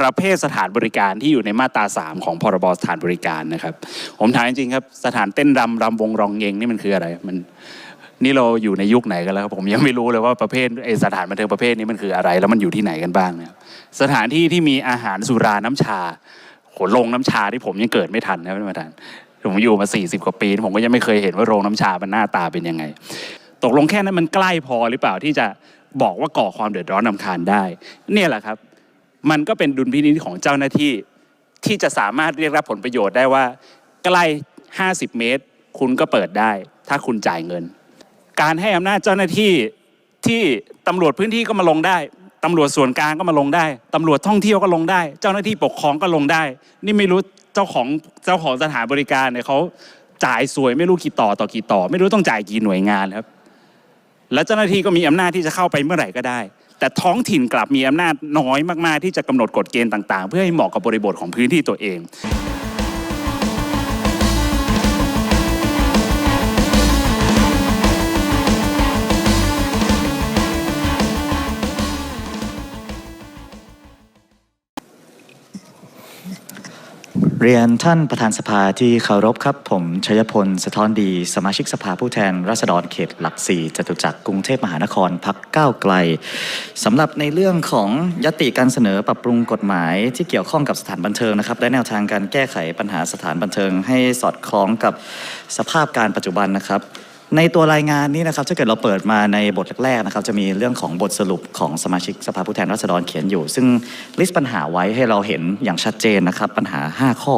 ประเภทสถานบริการที่อยู่ในมาตรา 3 ของพรบสถานบริการนะครับ ผมถามจริงครับ สถานเต้นรำรำวงรองเงงนี่มันคืออะไรมันนี่เราอยู่ในยุคไหนกันแล้วครับผมยังไม่รู้เลยว่าประเภทไอสถานบันเทิงประเภทนี้มันคืออะไร แล้วมันอยู่ที่ไหนกันบ้างเนะครับสถานที่ที่มีอาหารสุราน้ำชาโหโรงน้ำชาที่ผมยังเกิดไม่ทันนะท่านประธานผมอยู่มา 40 กว่าปี ผมก็ยังไม่เคยเห็นว่าโรงน้ำชามันหน้าตาเป็นยังไง ตกลงแค่นั้นมันใกล้พอหรือเปล่าที่จะบอกว่าก่อความเดือดร้อนนำคาญได้ เนี่ยแหละครับ มันก็เป็นดุลพินิจของเจ้าหน้าที่ที่จะสามารถเรียกรับผลประโยชน์ได้ว่า ใกล้ 50 เมตร คุณก็เปิดได้ ถ้าคุณจ่ายเงิน การให้อำนาจเจ้าหน้าที่ที่ตำรวจพื้นที่ก็มาลงได้ตำรวจส่วนกลางก็มาลงได้ตำรวจท่องเที่ยวก็ลงได้ เจ้าหน้าที่ปกครองก็ลงได้ นี่ไม่รู้เจ้าของเจ้าของสถานบริการเนี่ยเขาจ่ายสวยไม่รู้กี่ต่อต่อกี่ต่อ ไม่รู้ต้องจ่ายกี่หน่วยงานครับ แล้วเจ้าหน้าที่ก็มีอำนาจที่จะเข้าไปเมื่อไหร่ก็ได้ แต่ท้องถิ่นกลับมีอำนาจน้อยมากๆ ที่จะกำหนดกฎเกณฑ์ต่าง ๆ เพื่อให้เหมาะกับบริบทของพื้นที่ตัวเอง เรียนท่านประธานสภาที่เคารพครับ ผมชัยพลสะท้อนดี สมาชิกสภาผู้แทนราษฎรเขตหลักสี่จตุจักรกรุงเทพมหานครพักก้าวไกลสำหรับในเรื่องของยติการเสนอปรับปรุงกฎหมายที่เกี่ยวข้องกับสถานบันเทิงนะครับและแนวทางการแก้ไขปัญหาสถานบันเทิง ให้สอดคล้องกับสภาพการปัจจุบันนะครับ ในตัวรายงานนี้นะครับถ้าเกิดเราเปิดมาในบทแรกๆนะครับจะมีเรื่องของบทสรุปของสมาชิกสภาผู้แทนราษฎรเขียนอยู่ ซึ่งลิสต์ปัญหาไว้ให้เราเห็นอย่างชัดเจนนะครับ ปัญหา 5 ข้อ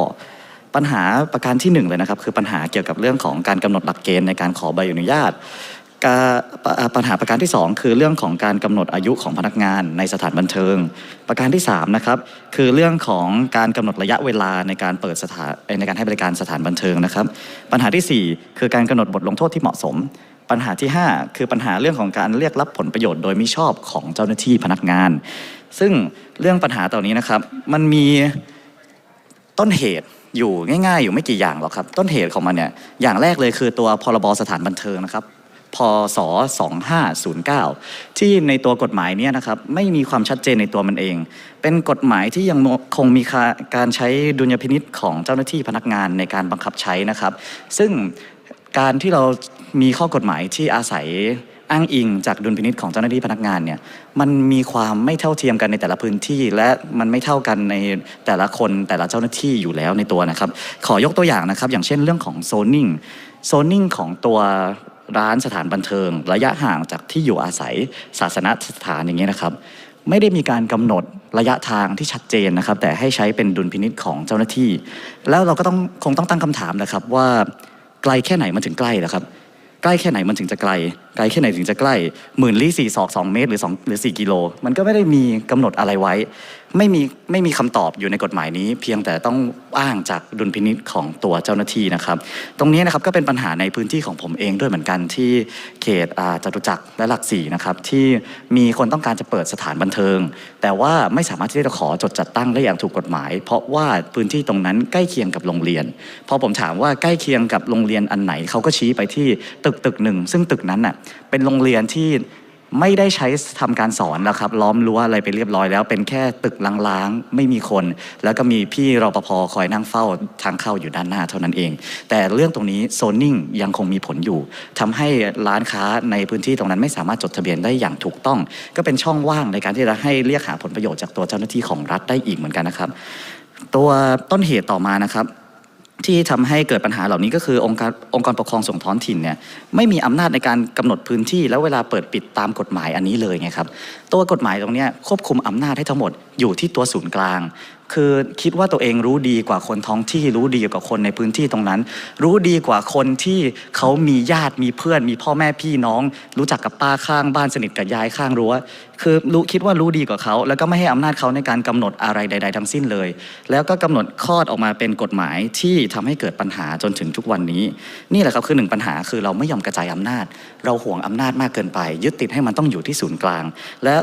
ปัญหาประการที่หนึ่งเลยนะครับ คือปัญหาเกี่ยวกับเรื่องของการกำหนดหลักเกณฑ์ในการขอใบอนุญาต ปัญหาประการที่สองคือเรื่องของการกำหนดอายุของพนักงานในสถานบันเทิง ประการที่สามนะครับคือเรื่องของการกำหนดระยะเวลาในการเปิดสถานในการให้บริการสถานบันเทิงนะครับ ปัญหาที่สี่คือการกำหนดบทลงโทษที่เหมาะสม ปัญหาที่ 5 คือปัญหาเรื่องของการเรียกรับผลประโยชน์โดยมิชอบของเจ้าหน้าที่พนักงาน ซึ่งเรื่องปัญหาตอนนี้นะครับ มันมีต้นเหตุอยู่ง่าย ๆ อยู่ไม่กี่อย่างหรอกครับ ต้นเหตุของมันเนี่ยอย่างแรกเลยคือตัวพรบสถานบันเทิงนะครับ พศ 2509 ที่ในตัวกฎหมายเนี่ยนะครับไม่มีความชัดเจนในตัวมันเอง เป็นกฎหมายที่ยังคงมีการใช้ดุลยพินิษของเจ้าหน้าที่พนักงานในการบังคับใช้นะครับ ซึ่งการที่เรามีข้อกฎหมายที่อาศัยอ้างอิงจากดุลพินิษของเจ้าหน้าที่พนักงานเนี่ยมันมีความไม่เท่าเทียมกันในแต่ละพื้นที่ และมันไม่เท่ากันในแต่ละคนแต่ละเจ้าหน้าที่อยู่แล้วในตัวนะครับ ขอยกตัวอย่างนะครับ อย่างเช่นเรื่องของโซนิ่งโซนนิ่งของตัว ร้านสถานบันเทิง ระยะห่างจากที่อยู่อาศัยศาสนสถานอย่างเงี้ยนะครับ ไม่ได้มีการกำหนดระยะทางที่ชัดเจนนะครับ แต่ให้ใช้เป็นดุลพินิษของเจ้าหน้าที่ แล้วเราก็ต้องคงต้องตั้งคำถามนะครับว่าไกลแค่ไหนมันถึงใกล้ล่ะครับ ใกล้แค่ไหนมันถึงจะไกล ไกลแค่ไหนถึงจะใกล้หมื่นลี่สี่ศอกสองเมตรหรือสองหรือสี่กิโล มันก็ไม่ได้มีกำหนดอะไรไว้ ไม่มีไม่มีคำตอบอยู่ในกฎหมายนี้ เพียงแต่ต้องอ้างจากดุลพินิษของตัวเจ้าหน้าที่นะครับ ตรงนี้นะครับก็เป็นปัญหาในพื้นที่ของผมเองด้วยเหมือนกันที่เขตจตุจักรและหลักสี่นะครับที่มีคนต้องการจะเปิดสถานบันเทิง แต่ว่าไม่สามารถที่จะขอจดจัดตั้งได้อย่างถูกกฎหมาย เพราะว่าพื้นที่ตรงนั้นใกล้เคียงกับโรงเรียน พอผมถามว่าใกล้เคียงกับโรงเรียนอันไหนเขาก็ชี้ไปที่ตึกตึกหนึ่งซึ่งตึกนั้นน่ะเป็นโรงเรียนที่ ไม่ได้ใช้ทำการสอนแล้วครับ ล้อมรั้วอะไรไปเรียบร้อยแล้ว เป็นแค่ตึกล้างๆ ไม่มีคน แล้วก็มีพี่รปภคอยนั่งเฝ้าทางเข้าอยู่ด้านหน้าเท่านั้นเอง แต่เรื่องตรงนี้โซนนิ่งยังคงมีผลอยู่ทำให้ร้านค้าในพื้นที่ตรงนั้นไม่สามารถจดทะเบียนได้อย่างถูกต้อง ก็เป็นช่องว่างในการที่จะให้เรียกหาผลประโยชน์จากตัวเจ้าหน้าที่ของรัฐได้อีกเหมือนกันนะครับ ตัวต้นเหตุต่อมานะครับ ที่ทำให้เกิดปัญหาเหล่านี้ก็คือองค์การองค์กรปกครองส่งท้องถิ่นเนี่ยไม่มีอำนาจในการกำหนดพื้นที่แล้วเวลาเปิดปิดตามกฎหมายอันนี้เลยไงครับ ตัวกฎหมายตรงนี้ควบคุมอำนาจให้ทั้งหมดอยู่ที่ตัวศูนย์กลาง คือคิดว่าตัวเองรู้ดีกว่าคนท้องที่รู้ดีกว่าคนในพื้นที่ตรงนั้น รู้ดีกว่าคนที่เขามีญาติมีเพื่อน มีพ่อแม่พี่น้อง รู้จักกับป้าข้างบ้านสนิทกับยายข้างรั้วคือรู้คิดว่ารู้ดีกว่าเขาแล้วก็ไม่ให้อำนาจเขาในการกำหนดอะไรใด ๆ ทั้งสิ้นเลย แล้วก็กำหนดคลอดออกมาเป็นกฎหมายที่ทำให้เกิดปัญหาจนถึงทุกวันนี้ นี่แหละครับคือหนึ่งปัญหาคือเราไม่ยอมกระจายอำนาจ เราห่วงอำนาจมากเกินไป ยึดติดให้มันต้องอยู่ที่ศูนย์กลาง และ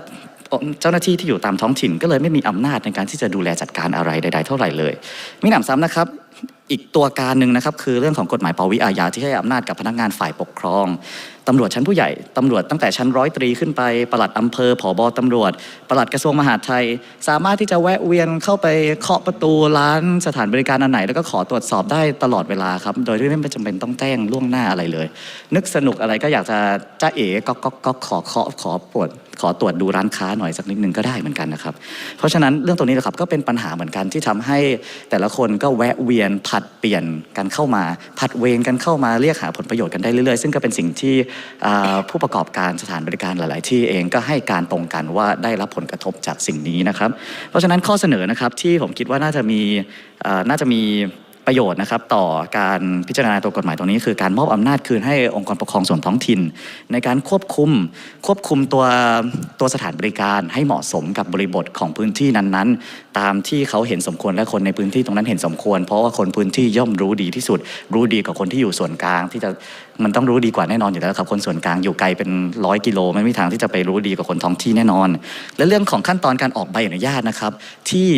เจ้าหน้าที่ที่อยู่ตามท้องถิ่นก็เลยไม่มีอำนาจในการที่จะดูแลจัดการอะไรใด ๆ เท่าไหร่เลยมีหนำซ้ำนะครับอีกตัวการหนึ่งนะครับคือเรื่องของกฎหมายปวิอาญาที่ให้อำนาจกับพนักงานฝ่ายปกครองตำรวจชั้นผู้ใหญ่ตำรวจตั้งแต่ชั้นร้อยตรีขึ้นไปปลัดอำเภอผอบอตำรวจปลัดกระทรวงมหาดไทย สามารถที่จะแวะเวียนเข้าไปเคาะประตูร้านสถานบริการอันไหน แล้วก็ขอตรวจสอบได้ตลอดเวลาครับ โดยที่ไม่จำเป็นต้องแจ้งล่วงหน้าอะไรเลย นึกสนุกอะไรก็อยากจะจ้าเอ๋ก็ก็ก็ขอเคาะขอปวด ขอตรวจดูร้านค้าหน่อยสักนิดนึงก็ได้เหมือนกันนะครับ เพราะฉะนั้นเรื่องตัวนี้นะครับก็เป็นปัญหาเหมือนกันที่ทำให้แต่ละคนก็แวะเวียนผัดเปลี่ยนกันเข้ามา ผัดเวรกันเข้ามาเรียกหาผลประโยชน์กันได้เรื่อยๆ ซึ่งก็เป็นสิ่งที่ผู้ประกอบการสถานบริการหลาย ๆ ที่เองก็ให้การตรงกันว่าได้รับผลกระทบจากสิ่งนี้นะครับ เพราะฉะนั้นข้อเสนอนะครับที่ผมคิดว่าน่าจะมีน่าจะมี ประโยชน์นะครับต่อการพิจารณาตัวกฎหมายตรงนี้ คือการมอบอำนาจคืนให้องค์กรปกครองส่วนท้องถิ่น ในการควบคุมควบคุมตัวตัวสถานบริการให้เหมาะสมกับบริบทของพื้นที่นั้นๆ ตามที่เขาเห็นสมควรและคนในพื้นที่ตรงนั้นเห็นสมควร เพราะว่าคนพื้นที่ย่อมรู้ดีที่สุด รู้ดีกว่าคนที่อยู่ส่วนกลาง ที่จะมันต้องรู้ดีกว่าแน่นอนอยู่แล้วครับคนส่วนกลางอยู่ไกลเป็นร้อยกิโลไม่มีทางที่จะไปรู้ดีกว่าคนท้องที่แน่นอน และเรื่องของขั้นตอนการออกใบอนุญาตนะครับที่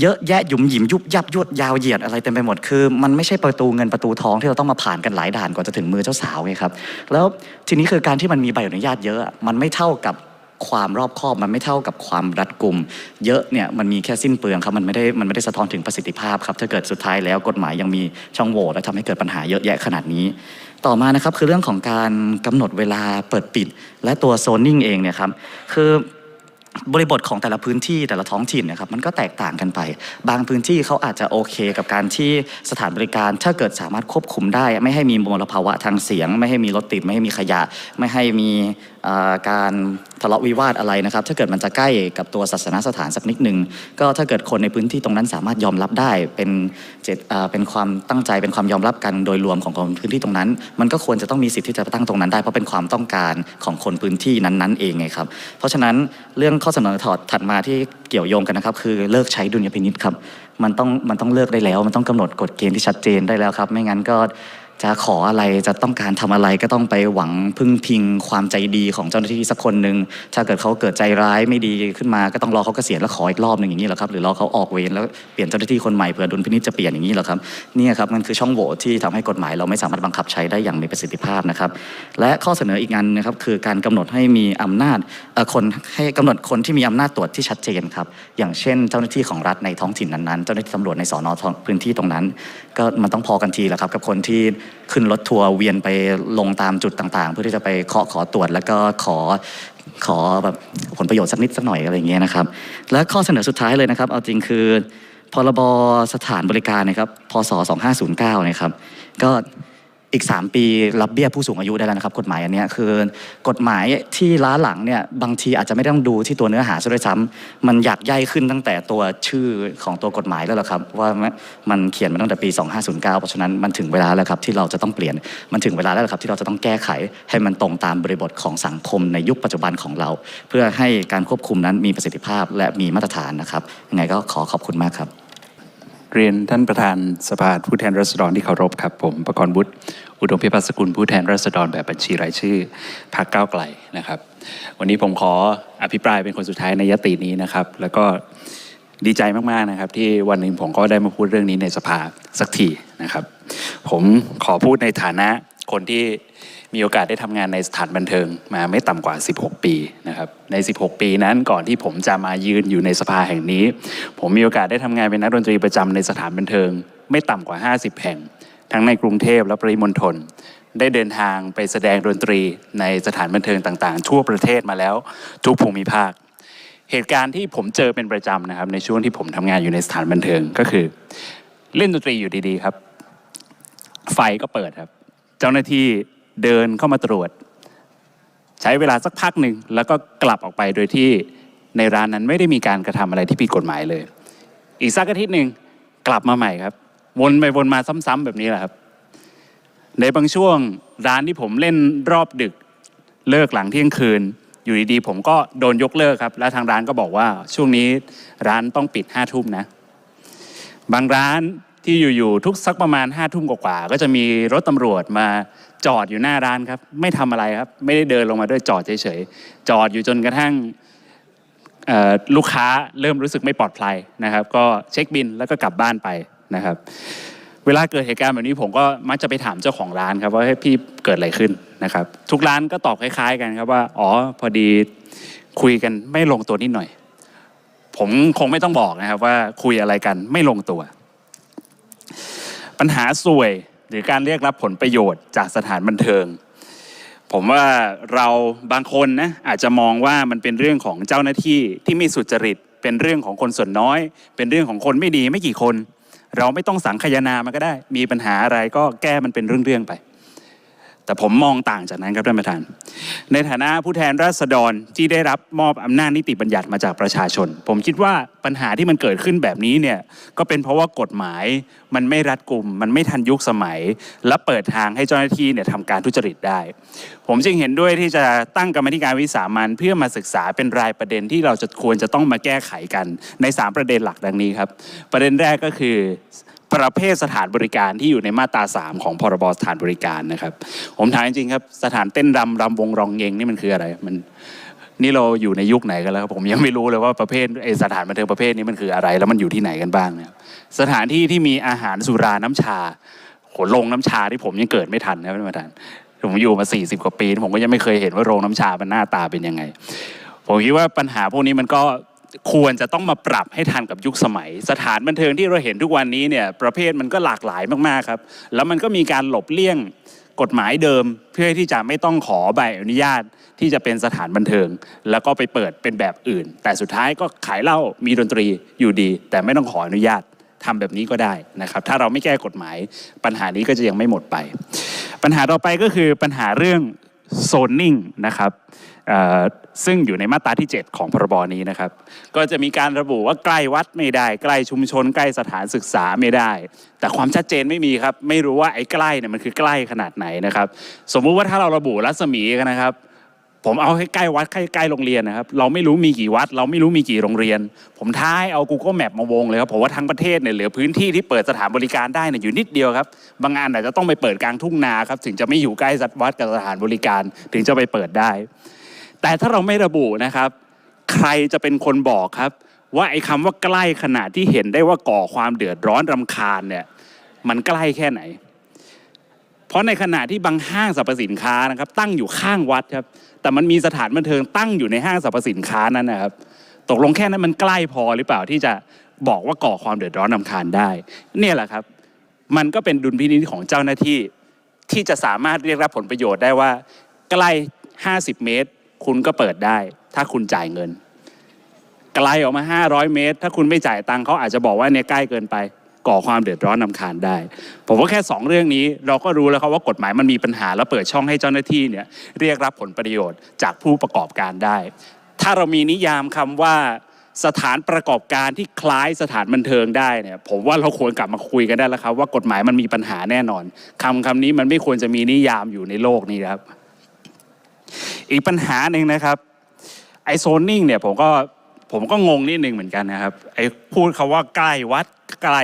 เยอะแยะหยุมหยิมยุบยับยวดยาวเหยียดอะไรเต็มไปหมดคือ มันไม่ใช่ประตูเงินประตูทองที่เราต้องมาผ่านกันหลายด่านกว่าจะถึงมือเจ้าสาวไงครับแล้วทีนี้คือการที่มันมีใบอนุญาตเยอะ มันไม่เท่ากับความรอบคอบมันไม่เท่ากับความรัดกุม เยอะเนี่ยมันมีแค่สิ้นเปลืองครับมันไม่ได้มันไม่ได้สะท้อนถึงประสิทธิภาพครับถ้าเกิดสุดท้ายแล้วกฎหมายยังมีช่องโหว่และทำให้เกิดปัญหาเยอะแยะขนาดนี้ ต่อมานะครับคือเรื่องของการกำหนดเวลาเปิดปิด และตัวโซนนิ่งเองเนี่ยครับคือ บริบทของแต่ละพื้นที่แต่ละท้องถิ่นเนะครับมันก็แตกต่างกันไป บางพื้นที่เขาอาจจะโอเคกับการที่สถานบริการ ถ้าเกิดสามารถควบคุมได้ ไม่ให้มีมลภาวะทางเสียง ไม่ให้มีรถติดไม่ให้มีขยะ ไม่ให้มี การทะเลาะวิวาทอะไรนะครับ ถ้าเกิดมันจะใกล้กับตัวศาสนสถานสักนิดหนึ่งก็ถ้าเกิดคนในพื้นที่ตรงนั้นสามารถยอมรับได้ เป็นเจตเป็นความตั้งใจเป็นความยอมรับกันโดยรวมของคนพื้นที่ตรงนั้น มันก็ควรจะต้องมีสิทธิ์ที่จะตั้งตรงนั้นได้เพราะเป็นความต้องการของคนพื้นที่นั้นๆเองไงครับ เพราะฉะนั้นเรื่องข้อเสนอถอดถัดมาที่เกี่ยวโยงกันนะครับคือเลิกใช้ดุลยพินิษครับมันต้องมันต้องเลิกได้แล้ว มันต้องกำหนดกฎเกณฑ์ที่ชัดเจนได้แล้วครับ ไม่งั้นก็ จะขออะไรจะต้องการทำอะไรก็ต้องไปหวังพึ่งพิงความใจดีของเจ้าหน้าที่สักคนหนึ่งถ้าเกิดเขาเกิดใจร้ายไม่ดีขึ้นมาก็ต้องรอเขาเกษียณแล้วขออีกรอบหนึ่งอย่างนี้เหรอครับหรือรอเขาออกเวรแล้วเปลี่ยนเจ้าหน้าที่คนใหม่เผื่อดุลพินิจจะเปลี่ยนอย่างนี้เหรอครับนี่ครับมันคือช่องโหว่ที่ทำให้กฎหมาย เราไม่สามารถบังคับใช้ได้อย่างมีประสิทธิภาพนะครับ และข้อเสนออีกงานนะครับคือการกำหนดให้มีอำนาจคนให้กำหนดคนที่มีอำนาจตรวจที่ชัดเจนครับอย่างเช่น เจ้าหน้าที่ของรัฐในท้องถิ่นนั้นๆเจ้าหน้าที่ตำรวจในสอนอพื้นที่ตรงนั้น ก็มันต้องพอกันทีแหละครับกับคนที่ขึ้นรถทัวร์เวียนไปลงตามจุดต่างๆ เพื่อที่จะไปเคาะขอตรวจ แล้วก็ขอขอแบบผลประโยชน์สักนิดสักหน่อยอะไรเงี้ยนะครับ และข้อเสนอสุดท้ายเลยนะครับ เอาจริงคือพรบสถานบริการนะครับพศ2509นะครับก็ อีก 3 ปีรับเบี้ยผู้สูงอายุได้แล้วนะครับกฎหมายอันนี้คือกฎหมายที่ล้าหลังเนี่ยบางทีอาจจะไม่ต้องดูที่ตัวเนื้อหาซะด้วยซ้ำมันอยากย่ายขึ้นตั้งแต่ตัวชื่อของตัวกฎหมายแล้วล่ะครับ ว่ามันเขียนมาตั้งแต่ปี 2509 เพราะฉะนั้นมันถึงเวลาแล้วครับที่เราจะต้องเปลี่ยนมันถึงเวลาแล้วครับที่เราจะต้องแก้ไขให้มันตรงตามบริบทของสังคมในยุคปัจจุบันของเรา เพื่อให้การควบคุมนั้นมีประสิทธิภาพและมีมาตรฐานนะครับยังไงก็ขอขอบคุณมากครับ เรียนท่านประธานสภาผู้แทนราษฎรที่เคารพครับผมประกรณ์บุตรอุดมพิพัฒน์สกุลผู้แทนราษฎรแบบบัญชีรายชื่อพรรคก้าวไกลนะครับ วันนี้ผมขออภิปรายเป็นคนสุดท้ายในยตินี้นะครับ แล้วก็ดีใจมากๆนะครับ ที่วันหนึ่งผมก็ได้มาพูดเรื่องนี้ในสภาสักทีนะครับ ผมขอพูดในฐานะคนที่ มีโอกาสได้ทำงานในสถานบันเทิงมาไม่ต่ำกว่า 16 ปีนะครับใน 16 ปีนั้นก่อนที่ผมจะมายืนอยู่ในสภาแห่งนี้ ผมมีโอกาสได้ทำงานเป็นนักดนตรีประจำในสถานบันเทิง ไม่ต่ำกว่า 50 แห่ง ทั้งในกรุงเทพและปริมณฑลได้เดินทางไปแสดงดนตรีในสถานบันเทิงต่างๆ ทั่วประเทศมาแล้วทุกภูมิภาค เหตุการณ์ที่ผมเจอเป็นประจำนะครับในช่วงที่ผมทำงานอยู่ในสถานบันเทิงก็คือ เล่นดนตรีอยู่ดีๆครับ ไฟก็เปิดครับ เจ้าหน้าที่ เดินเข้ามาตรวจ ใช้เวลาสักพักหนึ่งแล้วก็กลับออกไปโดยที่ในร้านนั้นไม่ได้มีการกระทำอะไรที่ผิดกฎหมายเลย อีกสักอาทิตย์หนึ่งกลับมาใหม่ครับ วนไปวนมาซ้ำๆแบบนี้แหละครับ ในบางช่วงร้านที่ผมเล่นรอบดึกเลิกหลังเที่ยงคืน อยู่ดีๆผมก็โดนยกเลิกครับ แล้วทางร้านก็บอกว่าช่วงนี้ร้านต้องปิดห้าทุ่มนะ บางร้าน ที่อยู่ๆทุกสักประมาณห้าทุ่มกว่าๆก็จะมีรถตำรวจมาจอดอยู่หน้าร้านครับ ไม่ทำอะไรครับ ไม่ได้เดินลงมาด้วยจอดเฉยๆจอดอยู่จนกระทั่งเอ่อลูกค้าเริ่มรู้สึกไม่ปลอดภัยนะครับ ก็เช็คบินแล้วก็กลับบ้านไปนะครับ เวลาเกิดเหตุการณ์แบบนี้ผมก็มักจะไปถามเจ้าของร้านครับว่าให้ยพี่เกิดอะไรขึ้นนะครับ ทุกร้านก็ตอบคล้าย ๆ กันครับว่าอ๋อพอดีคุยกันไม่ลงตัวนิดหน่อย ผมคงไม่ต้องบอกนะครับว่าคุยอะไรกันไม่ลงตัว ปัญหาสวยหรือการเรียกรับผลประโยชน์จากสถานบันเทิง ผมว่าเราบางคนนะอาจจะมองว่ามันเป็นเรื่องของเจ้าหน้าที่ที่ไม่สุจริต เป็นเรื่องของคนส่วนน้อย เป็นเรื่องของคนไม่ดีไม่กี่คน เราไม่ต้องสังคายนามันก็ได้ มีปัญหาอะไรก็แก้มันเป็นเรื่องๆไป แต่ผมมองต่างจากนั้นครับท่านประธาน ในฐานะผู้แทนราษฎรที่ได้รับมอบอำนาจนิติบัญญัติมาจากประชาชน ผมคิดว่าปัญหาที่มันเกิดขึ้นแบบนี้เนี่ยก็เป็นเพราะว่ากฎหมายมันไม่รัดกุม มันไม่ทันยุคสมัย และเปิดทางให้เจ้าหน้าที่เนี่ยทำการทุจริตได้ ผมจึงเห็นด้วยที่จะตั้งกรรมธิการวิสามันเพื่อมาศึกษาเป็นรายประเด็นที่เราจะควรจะต้องมาแก้ไขกันใน 3 ประเด็นหลักดังนี้ครับ ประเด็นแรกก็คือ ประเภทสถานบริการที่อยู่ในมาตรา 3 ของพรบสถานบริการนะครับ ผมถามจริงครับสถานเต้นรำรำวงรองเงงนี่มันคืออะไรมันนี่เราอยู่ในยุคไหนกันแล้วผมยังไม่รู้เลยว่าประเภทไอสถานบันเทิงประเภทนี้มันคืออะไร แล้วมันอยู่ที่ไหนกันบ้างนะครับสถานที่ที่มีอาหารสุราน้ำชาโหโรงน้ำชาที่ผมยังเกิดไม่ทันนะท่านประธานผมอยู่มา 40 กว่าปี ผมก็ยังไม่เคยเห็นว่าโรงน้ำชามันหน้าตาเป็นยังไง ผมคิดว่าปัญหาพวกนี้มันก็ ควรจะต้องมาปรับให้ทันกับยุคสมัย สถานบันเทิงที่เราเห็นทุกวันนี้เนี่ยประเภทมันก็หลากหลายมากๆครับ แล้วมันก็มีการหลบเลี่ยงกฎหมายเดิมเพื่อที่จะไม่ต้องขอใบอนุญาตที่จะเป็นสถานบันเทิง แล้วก็ไปเปิดเป็นแบบอื่น แต่สุดท้ายก็ขายเหล้ามีดนตรีอยู่ดี แต่ไม่ต้องขออนุญาตทำแบบนี้ก็ได้นะครับ ถ้าเราไม่แก้กฎหมายปัญหานี้ก็จะยังไม่หมดไป ปัญหาต่อไปก็คือปัญหาเรื่องโซนนิ่งนะครับ ซึ่งอยู่ในมาตราที่ 7 ของพรบนี้นะครับ ก็จะมีการระบุว่าใกล้วัดไม่ได้ ใกล้ชุมชน ใกล้สถานศึกษาไม่ได้ แต่ความชัดเจนไม่มีครับ ไม่รู้ว่าไอ้ใกล้เนี่ยมันคือใกล้ขนาดไหนนะครับ สมมุติว่าถ้าเราระบุรัศมีกันนะครับ ผมเอาให้ใกล้วัดใกล้ใกล้โรงเรียนนะครับ เราไม่รู้มีกี่วัด เราไม่รู้มีกี่โรงเรียน ผมท้ายเอา Google Map มาวงเลยครับผมว่าทั้งประเทศเนี่ยเหลือพื้นที่ที่เปิดสถานบริการได้เนี่ยอยู่นิดเดียวครับ บางงานอาจจะต้องไปเปิดกลางทุ่งนาครับถึงจะไม่อยู่ใกล้สัตว์วัดกับสถานบริการ ถึงจะไปเปิดได้ แต่ถ้าเราไม่ระบุนะครับ ใครจะเป็นคนบอกครับ ว่าไอ้คำว่าใกล้ขนาดที่เห็นได้ว่าก่อความเดือดร้อนรำคาญเนี่ยมันใกล้แค่ไหน เพราะในขณะที่บางห้างสรรพสินค้านะครับ ตั้งอยู่ข้างวัดครับ แต่มันมีสถานบันเทิงตั้งอยู่ในห้างสรรพสินค้านั้นนะครับ ตกลงแค่นั้นมันใกล้พอหรือเปล่าที่จะบอกว่าก่อความเดือดร้อนรำคาญได้ เนี่ยแหละครับ มันก็เป็นดุลพินิจของเจ้าหน้าที่ที่จะสามารถเรียกรับผลประโยชน์ได้ว่า ใกล้ 50 เมตร คุณก็เปิดได้ ถ้าคุณจ่ายเงิน ไกลออกมา 500 เมตร ถ้าคุณไม่จ่ายตังค์เขาอาจจะบอกว่าเนี่ยใกล้เกินไป ก่อความเดือดร้อนนำคาญได้ ผมว่าแค่ 2 เรื่องนี้เราก็รู้แล้วครับว่ากฎหมายมันมีปัญหา แล้วเปิดช่องให้เจ้าหน้าที่เนี่ยเรียกรับผลประโยชน์จากผู้ประกอบการได้ ถ้าเรามีนิยามคำว่าสถานประกอบการที่คล้ายสถานบันเทิงได้เนี่ยผมว่าเราควรกลับมาคุยกันได้แล้วครับ ว่ากฎหมายมันมีปัญหาแน่นอนคำคำนี้มันไม่ควรจะมีนิยามอยู่ในโลกนี้ครับ อีกปัญหาหนึ่งนะครับไอโซนนิ่งเนี่ยผมก็ผมก็งงนิดนึงเหมือนกันนะครับไอพูดคาว่าใกล้วัดใกล้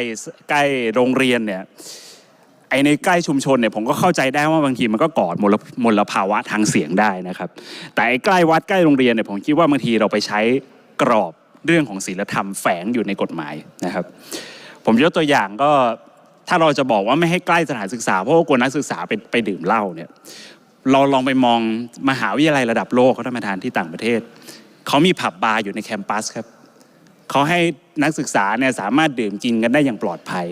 ใกล้โรงเรียนเนี่ยไอในใกล้ชุมชนเนี่ยผมก็เข้าใจได้ว่าบางทีมันก็ก่อมลมลภาวะทางเสียงได้นะครับ แต่ไอใกล้วัดใกล้โรงเรียนเนี่ยผมคิดว่าบางทีเราไปใช้กรอบเรื่องของศีลธรรมแฝงอยู่ในกฎหมายนะครับ ผมยกตัวอย่างก็ถ้าเราจะบอกว่าไม่ให้ใกล้สถานศึกษาเพราะว่ากลัวนักศึกษาไปไปดื่มเหล้าเนี่ย เราลองไปมองมหาวิทยาลัยระดับโลกเขาท่านประธานที่ต่างประเทศ เขามีผับบาร์อยู่ในแคมปัสครับเขาให้นักศึกษาเนี่ยสามารถดื่มกินกันได้อย่างปลอดภัย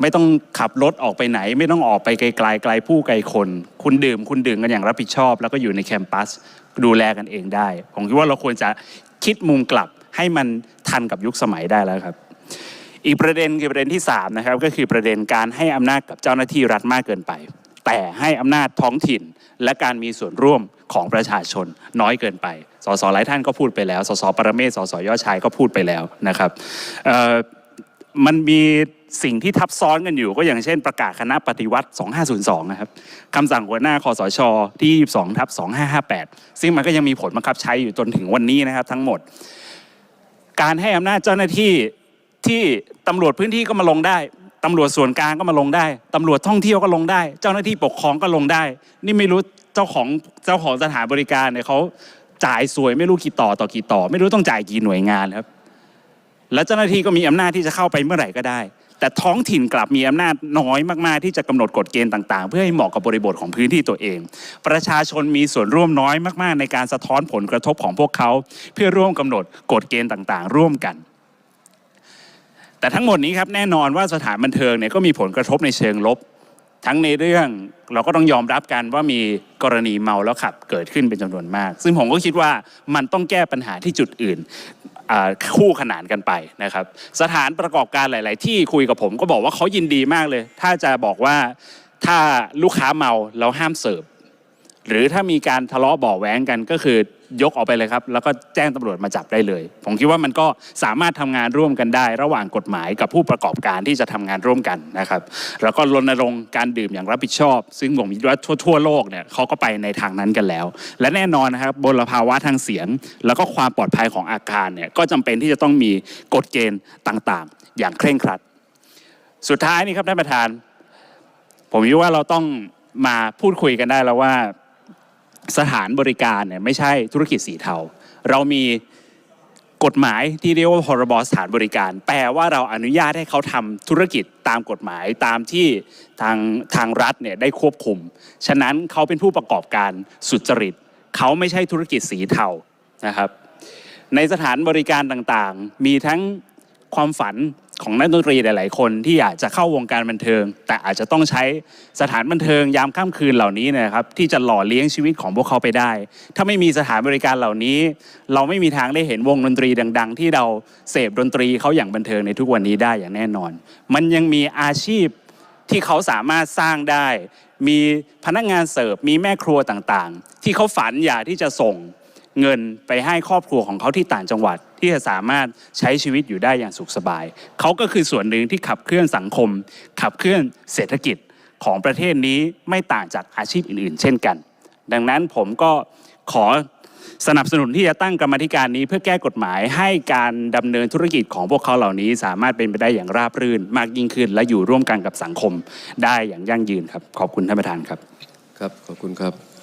ไม่ต้องขับรถออกไปไหน ไม่ต้องออกไปไกลๆไกลผู้ไกลคน คุณดื่ม คุณดื่มกันอย่างรับผิดชอบ แล้วก็อยู่ในแคมปัสดูแลกันเองได้ ผมคิดว่าเราควรจะคิดมุมกลับให้มันทันกับยุคสมัยได้แล้วครับ อีกประเด็นคือประเด็นที่3นะครับก็คือประเด็นการให้อำนาจกับเจ้าหน้าที่รัฐมากเกินไป แต่ให้อำนาจท้องถิ่นและการมีส่วนร่วมของประชาชนน้อยเกินไป สสหลายท่านก็พูดไปแล้ว สสปรเมศสสยอดชายก็พูดไปแล้วนะครับมันมีสิ่งที่ทับซ้อนกันอยู่ก็อย่างเช่นประกาศคณะปฏิวัติ 2502 นะครับคำสั่งหัวหน้าคอสชที่ 22 ทับ 2558 ซึ่งมันก็ยังมีผลบังคับใช้อยู่จนถึงวันนี้นะครับทั้งหมด การให้อำนาจเจ้าหน้าที่ที่ตำรวจพื้นที่ก็มาลงได้ ตำรวจส่วนกลางก็มาลงได้ ตำรวจท่องเที่ยวก็ลงได้ เจ้าหน้าที่ปกครองก็ลงได้ นี่ไม่รู้เจ้าของเจ้าของสถานบริการเนี่ยเขาจ่ายสวยไม่รู้กี่ต่อต่อกี่ต่อ ไม่รู้ต้องจ่ายกี่หน่วยงานครับ และเจ้าหน้าที่ก็มีอำนาจที่จะเข้าไปเมื่อไหร่ก็ได้ แต่ท้องถิ่นกลับมีอำนาจน้อยมากๆ ที่จะกำหนดกฎเกณฑ์ต่างๆ เพื่อให้เหมาะกับบริบทของพื้นที่ตัวเอง ประชาชนมีส่วนร่วมน้อยมากๆ ในการสะท้อนผลกระทบของพวกเขา เพื่อร่วมกำหนดกฎเกณฑ์ต่างๆ ร่วมกัน แต่ทั้งหมดนี้ครับแน่นอนว่าสถานบันเทิงเนี่ยก็มีผลกระทบในเชิงลบ ทั้งในเรื่องเราก็ต้องยอมรับกันว่ามีกรณีเมาแล้วขับเกิดขึ้นเป็นจำนวนมาก ซึ่งผมก็คิดว่ามันต้องแก้ปัญหาที่จุดอื่นคู่ขนานกันไปนะครับ สถานประกอบการหลาย ๆ ที่คุยกับผมก็บอกว่าเขายินดีมากเลย ถ้าจะบอกว่าถ้าลูกค้าเมาเราห้ามเสิร์ฟหรือถ้ามีการทะเลาะบาะแว้งกันก็คือ ยกออกไปเลยครับ แล้วก็แจ้งตำรวจมาจับได้เลย ผมคิดว่ามันก็สามารถทำงานร่วมกันได้ ระหว่างกฎหมายกับผู้ประกอบการที่จะทำงานร่วมกันนะครับ แล้วก็รณรงค์การดื่มอย่างรับผิดชอบ ซึ่งผมคิดว่าทั่วทั่วโลกเนี่ยเขาก็ไปในทางนั้นกันแล้ว และแน่นอนนะครับบนภาวะทางเสียง แล้วก็ความปลอดภัยของอาคารเนี่ยก็จำเป็นที่จะต้องมีกฎเกณฑ์ต่างๆ อย่างเคร่งครัด สุดท้ายนี่ครับท่านประธาน ผมคิดว่าเราต้องมาพูดคุยกันได้แล้วว่า สถานบริการเนี่ยไม่ใช่ธุรกิจสีเทา เรามีกฎหมายที่เรียกว่าพรบสถานบริการ แปลว่าเราอนุญาตให้เขาทำธุรกิจตามกฎหมายตามที่ทางทางรัฐเนี่ยได้ควบคุม ฉะนั้นเขาเป็นผู้ประกอบการสุจริต เขาไม่ใช่ธุรกิจสีเทานะครับ ในสถานบริการต่างๆ มีทั้งความฝัน ของนักดนตรีหลาย ๆ คนที่อยากจะเข้าวงการบันเทิง แต่อาจจะต้องใช้สถานบันเทิงยามค่ำคืนเหล่านี้นยนะครับที่จะหล่อเลี้ยงชีวิตของพวกเขาไปได้ ถ้าไม่มีสถานบริการเหล่านี้ เราไม่มีทางได้เห็นวงดนตรีดัง ๆ ที่เราเสพดนตรีเขาอย่างบันเทิงในทุกวันนี้ได้อย่างแน่นอน มันยังมีอาชีพที่เขาสามารถสร้างได้ มีพนักงานเสิร์ฟมีแม่ครัวต่าง ๆ ที่เขาฝันอยากที่จะส่ง เงินไปให้ครอบครัวของเขาที่ต่างจังหวัดที่จะสามารถใช้ชีวิตอยู่ได้อย่างสุขสบาย เขาก็คือส่วนหนึ่งที่ขับเคลื่อนสังคม ขับเคลื่อนเศรษฐกิจของประเทศนี้ไม่ต่างจากอาชีพอื่น ๆ เช่นกัน ดังนั้นผมก็ขอสนับสนุนที่จะตั้งกรรมธิการนี้เพื่อแก้กฎหมายให้การดำเนินธุรกิจของพวกเขาเหล่านี้ สามารถเป็นไปได้อย่างราบรื่นมากยิ่งขึ้น และอยู่ร่วมกันกับสังคมได้อย่างยั่งยืนครับ ขอบคุณท่านประธานครับ ครับ ขอบคุณครับ